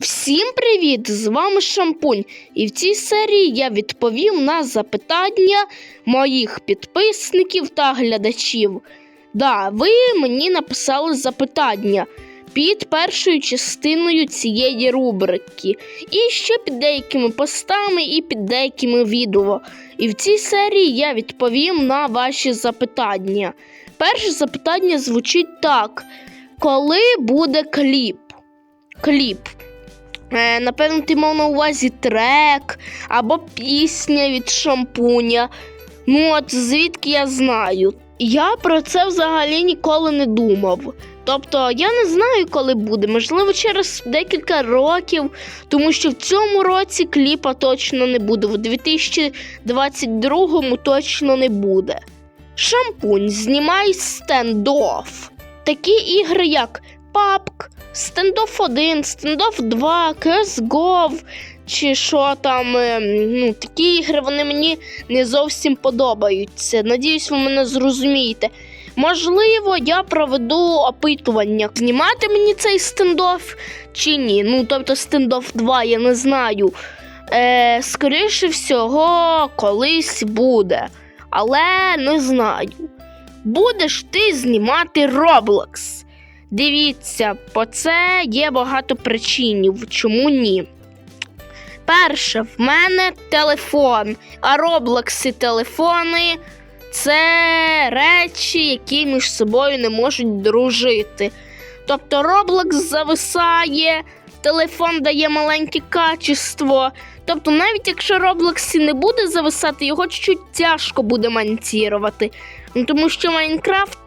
Всім привіт! З вами Шампунь. І в цій серії я відповім на запитання моїх підписників та глядачів. Да, ви мені написали запитання під першою частиною цієї рубрики, і ще під деякими постами і під деякими відео. І в цій серії я відповім на ваші запитання. Перше запитання звучить так: коли буде кліп? Кліп. Е, напевно, ти мав на увазі трек або пісня від шампуня. Ну, от звідки я знаю. Я про це взагалі ніколи не думав. Тобто я не знаю, коли буде, можливо, через декілька років, тому що в цьому році кліпа точно не буде, в 2022-му точно не буде. Шампунь знімай стендофф. Такі ігри, як PUBG, Стендоф 1, Стендоф 2, CSGO, чи що там. е, Ну, такі ігри вони мені не зовсім подобаються. Надіюсь, ви мене зрозумієте. Можливо, я проведу опитування, знімати мені цей стендоф чи ні. Ну, тобто стендоф 2, я не знаю. Е, скоріше всього, колись буде. Але не знаю. Будеш ти знімати Roblox. Дивіться, по це є багато причинів, чому ні. Перше, в мене телефон, а Роблокси телефони це речі, які між собою не можуть дружити. Тобто Roblox зависає, телефон дає маленьке качество. Тобто, навіть якщо Roblox не буде зависати, його чуть тяжко буде монтувати. Ну, тому що Майнкрафт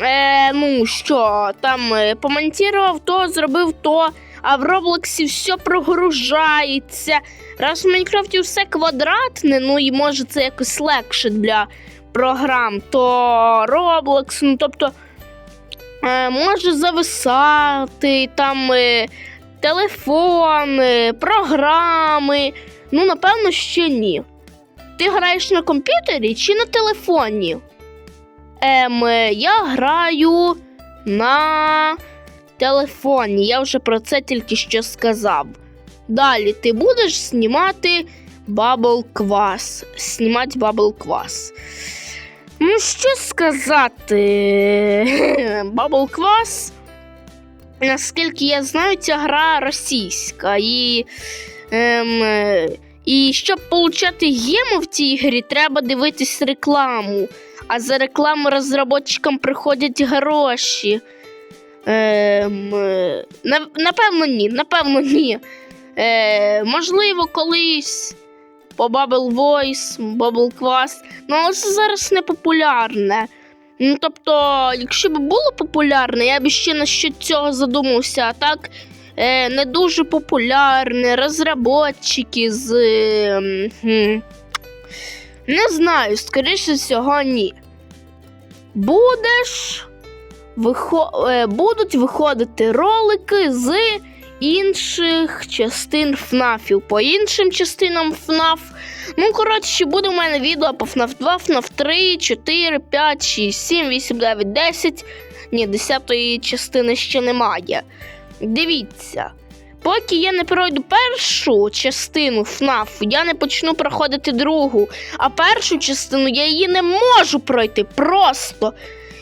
е, ну що, там е, помонтував то, зробив то, а в Роблоксі все прогружається. Раз в Майнкрафті все квадратне, ну і може це якось легше для програм, то Roblox, ну тобто е, може зависати там е, телефони, програми. Ну, напевно, ще ні. Ти граєш на комп'ютері чи на телефоні? Ем, я граю на телефоні. Я вже про це тільки що сказав. Далі ти будеш знімати Bubble Квас. Знімати Bubble Квас. Ну, що сказати? Bubble Квас. Наскільки я знаю, ця гра російська. І, ем, і щоб отримати гему в цій грі, треба дивитись рекламу а за рекламу розробникам приходять гроші. Ем, е, напевно, ні. Напевно, ні. Е, можливо, колись по Bubble Voice, Bubble Quest, ну але це зараз не популярне. Ну, тобто, якщо б було популярне, я б ще насчет цього задумався. А так е, не дуже популярне, розробники з. е, не знаю, скоріше всього, ні. Будеш вихо... е, будуть виходити ролики з інших частин ФНАФів. По іншим частинам ФНАФ. Ну, коротше, буде у мене відео по FNAF 2, FNAF 3, 4, 5, 6, 7, 8, 9, 10. Ні, 10 частини ще немає. Дивіться. Поки я не пройду першу частину FNAF, я не почну проходити другу. А першу частину я її не можу пройти. Просто.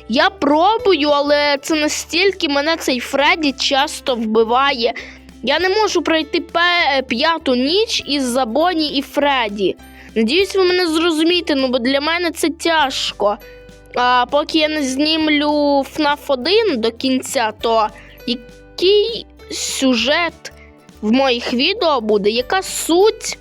Я пробую, але це настільки мене цей Фредді часто вбиває. Я не можу пройти п'яту ніч із-за Бонні і Фредді. Надіюсь, ви мене зрозумієте, ну бо для мене це тяжко. А поки я не знімлю FNAF 1 до кінця, то який сюжет в моїх відео буде, яка суть.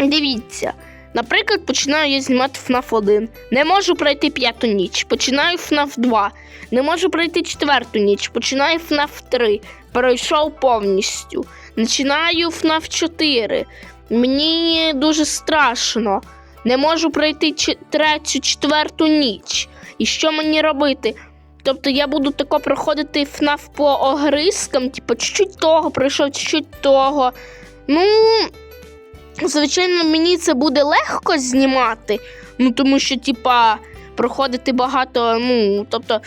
Дивіться. Наприклад, починаю я знімати FNAF 1. Не можу пройти п'яту ніч. Починаю FNAF 2. Не можу пройти четверту ніч. Починаю FNAF 3. Пройшов повністю. Починаю FNAF 4. Мені дуже страшно. Не можу пройти третю, четверту ніч. І що мені робити? Тобто я буду тако проходити FNAF по огризкам, типу, чуть-чуть того, пройшов чуть-чуть того. Ну, звичайно, мені це буде легко знімати. Ну, тому що, типа, проходити багато. Ну, тобто,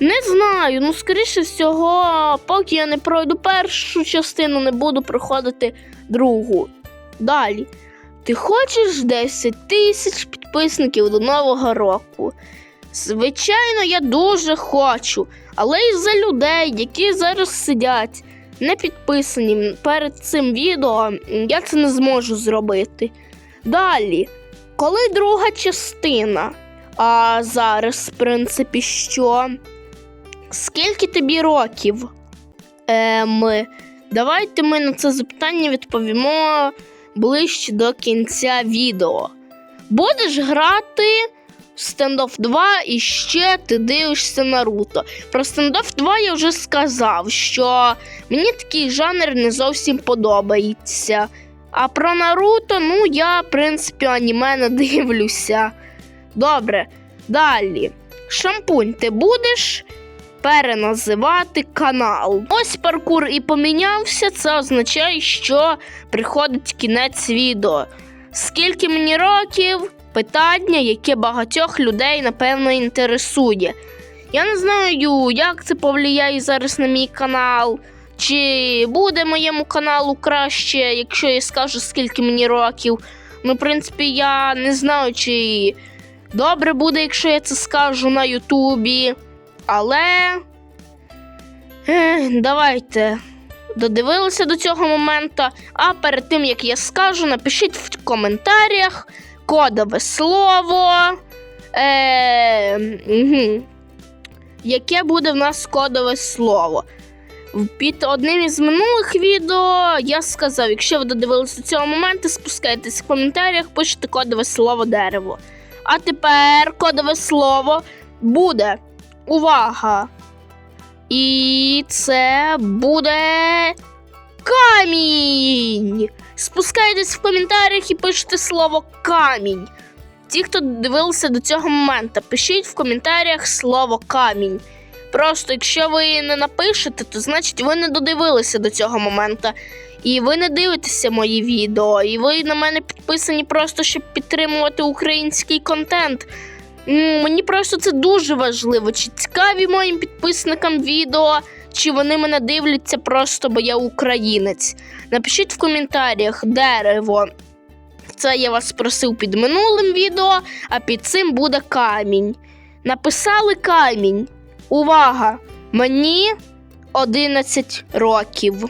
не знаю. Ну, скоріше всього, поки я не пройду першу частину, не буду проходити другу. Далі. Ти хочеш 10 тисяч підписників до Нового року? Звичайно, я дуже хочу, але із-за людей, які зараз сидять, не підписані перед цим відео, я це не зможу зробити. Далі, коли друга частина? А зараз, в принципі, що? Скільки тобі років? Ем, давайте ми на це запитання відповімо ближче до кінця відео. Будеш грати в Standoff 2 і ще ти дивишся Наруто. Про Standoff 2 я вже сказав, що мені такий жанр не зовсім подобається. А про Наруто, ну, я, в принципі, аніме не дивлюся. Добре, далі. Шампунь, ти будеш переназивати канал. Ось паркур і помінявся. Це означає, що приходить кінець відео. Скільки мені років? Питання, яке багатьох людей, напевно, інтересує. Я не знаю, як це повлияє зараз на мій канал. Чи буде моєму каналу краще, якщо я скажу, скільки мені років. Ну, в принципі, я не знаю, чи добре буде, якщо я це скажу на Ютубі. Але. Ех, давайте. Додивилися до цього моменту. А перед тим як я скажу, напишіть в коментарях кодове слово. Е, угу. Яке буде в нас кодове слово? Під одним із минулих відео я сказав, якщо ви додивилися до цього моменту, спускайтесь в коментарях, пишете кодове слово дерево. А тепер кодове слово буде увага! І це буде камінь. Спускайтесь в коментарях і пишете слово камінь. Ті, хто дивилися до цього моменту, пишіть в коментарях слово камінь. Просто якщо ви не напишете, то значить ви не додивилися до цього моменту. І ви не дивитеся мої відео, і ви на мене підписані просто, щоб підтримувати український контент. Мені просто це дуже важливо. Чи цікаві моїм підписникам відео, чи вони мене дивляться просто, бо я українець. Напишіть в коментарях дерево. Це я вас просив під минулим відео, а під цим буде камінь. Написали камінь. Увага! Мені 11 років.